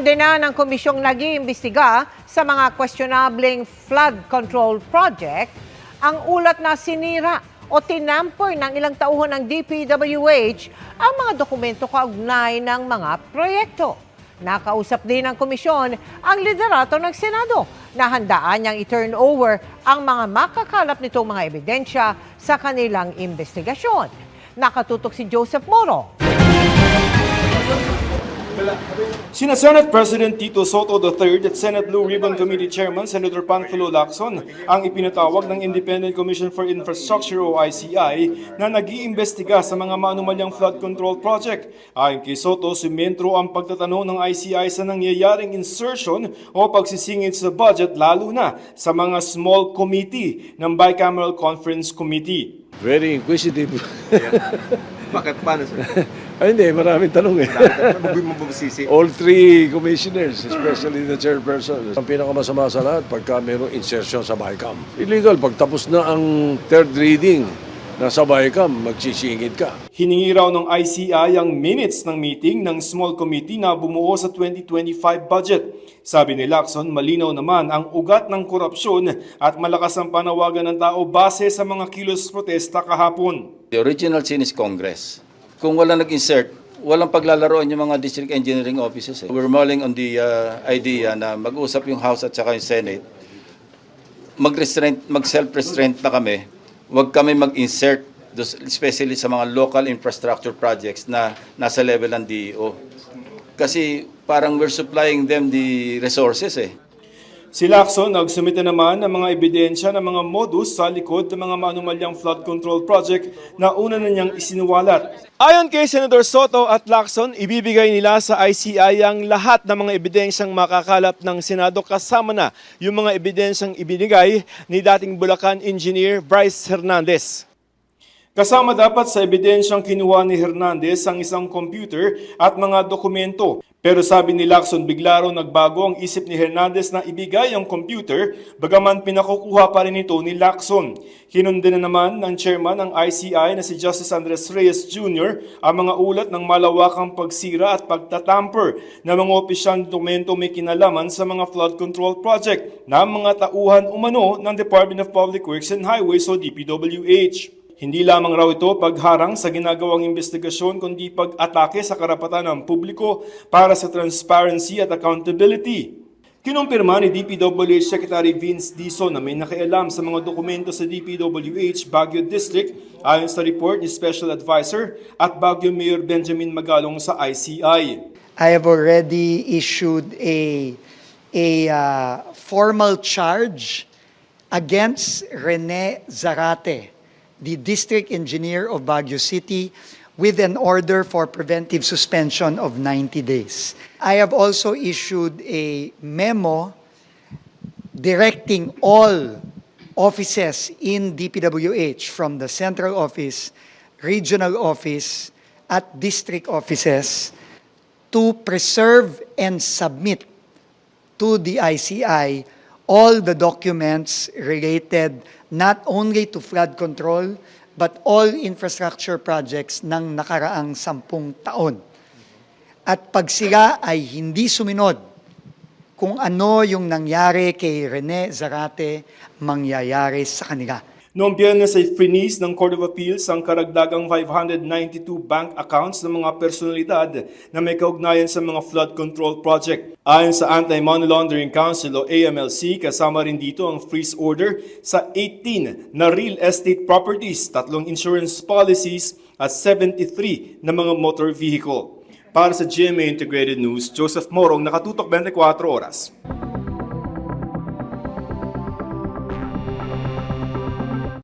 Na ng komisyong nag-iimbestiga sa mga questionabling flood control project ang ulat na sinira o tinamper ng ilang tauhan ng DPWH ang mga dokumento kaugnay ng mga proyekto. Nakausap din ng komisyon ang liderato ng Senado na handaan niyang i-turn over ang mga makakalap nitong mga ebidensya sa kanilang investigasyon. Nakatutok si Joseph Moro. Sina Senate President Tito Soto III at Senate Blue Ribbon Committee Chairman Senator Panfilo Lacson ang ipinatawag ng Independent Commission for Infrastructure o ICI na nag-iimbestiga sa mga maanumalyang flood control project. Ayon kay Soto, sumentro ang pagtatanong ng ICI sa nangyayaring insertion o pagsisingit sa budget lalo na sa mga small committee ng Bicameral Conference Committee. Very inquisitive. Bakit? Paano sir? Ay, hindi, maraming tanong eh. Mabusisi. All three commissioners, especially the chairperson. Ang pinakamasama sa lahat, pagka mayroong insertion sa BICAM. Illegal, pag tapos na ang third reading na sa BICAM, magsisingit ka. Hiningi raw ng ICI ang minutes ng meeting ng small committee na bumuo sa 2025 budget. Sabi ni Lacson, malinaw naman ang ugat ng korupsyon at malakas ang panawagan ng tao base sa mga kilos protesta kahapon. The original sin is Congress. Kung wala nag-insert, walang paglalaroan yung mga district engineering offices. Eh. We're mulling on the uh, idea na mag-usap yung House at saka yung Senate. Mag-restraint, mag-self-restraint na kami. Huwag kami mag-insert, especially sa mga local infrastructure projects na nasa level ng DEO. Kasi parang we're supplying them the resources eh. Si Lacson nagsumite naman ng mga ebidensya ng mga modus sa likod ng mga maanumalyang flood control project na una na niyang isinuwalat. Ayon kay Senador Soto at Lacson, ibibigay nila sa ICI ang lahat ng mga ebidensyang makakalap ng Senado kasama na yung mga ebidensyang ibinigay ni dating Bulacan Engineer Bryce Hernandez. Kasama dapat sa ebidensyang kinuha ni Hernandez ang isang computer at mga dokumento. Pero sabi ni Lacson, bigla raw nagbago ang isip ni Hernandez na ibigay ang computer, bagaman pinakukuha pa rin ito ni Lacson. Hinundi na naman ng chairman ng ICI na si Justice Andres Reyes Jr. ang mga ulat ng malawakang pagsira at pagtatamper ng mga opisyal dokumento may kinalaman sa mga flood control project na mga tauhan umano ng Department of Public Works and Highways o DPWH. Hindi lamang raw ito pagharang sa ginagawang investigasyon kundi pag-atake sa karapatan ng publiko para sa transparency at accountability. Kinumpirma ni DPWH Secretary Vince Dizon na may nakialam sa mga dokumento sa DPWH Baguio District ayon sa report ni Special Advisor at Baguio Mayor Benjamin Magalong sa ICI. I have already issued a, a uh, formal charge against Rene Zarate, the district engineer of Baguio City, with an order for preventive suspension of 90 days. I have also issued a memo directing all offices in DPWH from the central office, regional office, at district offices to preserve and submit to the ICI all the documents related not only to flood control but all infrastructure projects ng nakaraang sampung taon. At pag sila ay hindi suminod kung ano yung nangyari kay Rene Zarate, mangyayari sa kanila. Noong biyernes ay freeze ng Court of Appeals ang karagdagang 592 bank accounts ng mga personalidad na may kaugnayan sa mga flood control project. Ayon sa Anti-Money Laundering Council o AMLC, kasama rin dito ang freeze order sa 18 na real estate properties, tatlong insurance policies at 73 na mga motor vehicle. Para sa GMA Integrated News, Joseph Morong, Nakatutok 24 Oras.